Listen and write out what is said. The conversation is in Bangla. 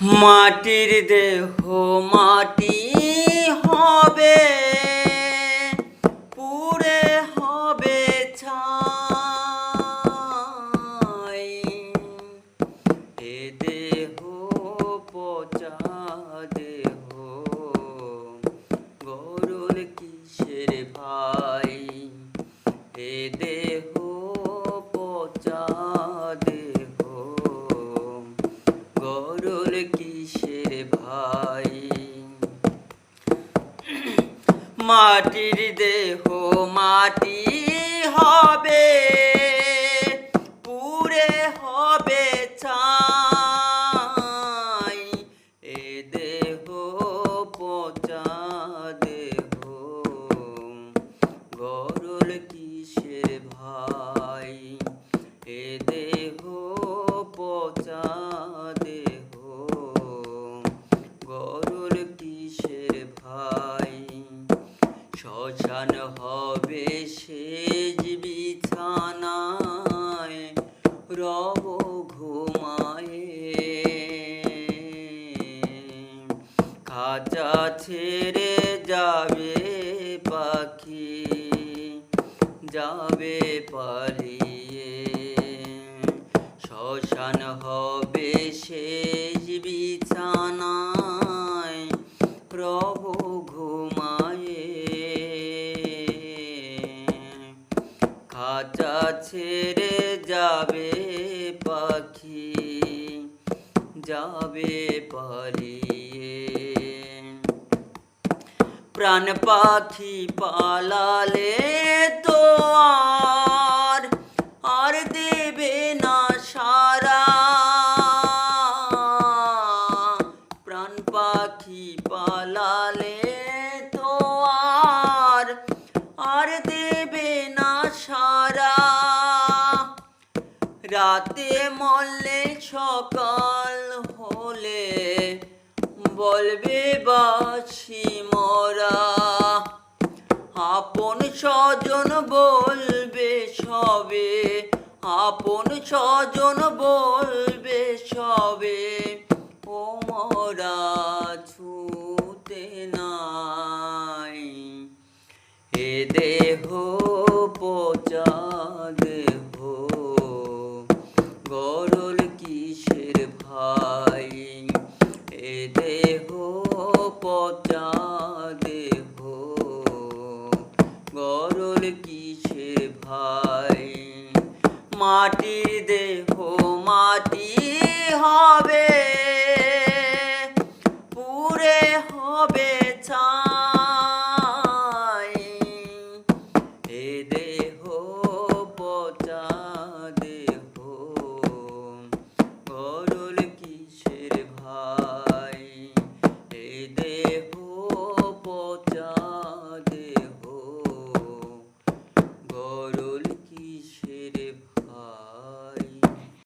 মাটির দেহ মাটি হবে পুরে হবে ছাই। এ দেহ পচা দেহ, গরুর কিসের ভাই? এ দেহ কিসের ভাই? মাটির দেহ মাটি হবে পুরে হবে ছাই। এ দেহ পচা দেহ গরুর কিসের ভাই? এ দেহ পচা বিছানায় রব ঘুমায়ে। খাঁচা ছেড়ে যাবে পাখি যাবে পালিয়ে। শ্মশান হবে শেষ বিছানায় ছেড়ে যাবে পাখি, যাবে পালিয়ে। প্রাণ পাখি পালালে তো আর আর দেবে না সারা। প্রাণ পাখি পালালে রাতে মরলে সকাল হলে বলবে বাসি মরা। আপন স্বজন বলবে সবে, আপন স্বজন বলবে সবে, ও মরা ছুতে নাই। গরল কিসের ভাই? এ দেহ পচা দেহ। গরল কিসের ভাই? মাটি দেহ, মাটি হবে। পুরে হবে ছাই। এ দেহ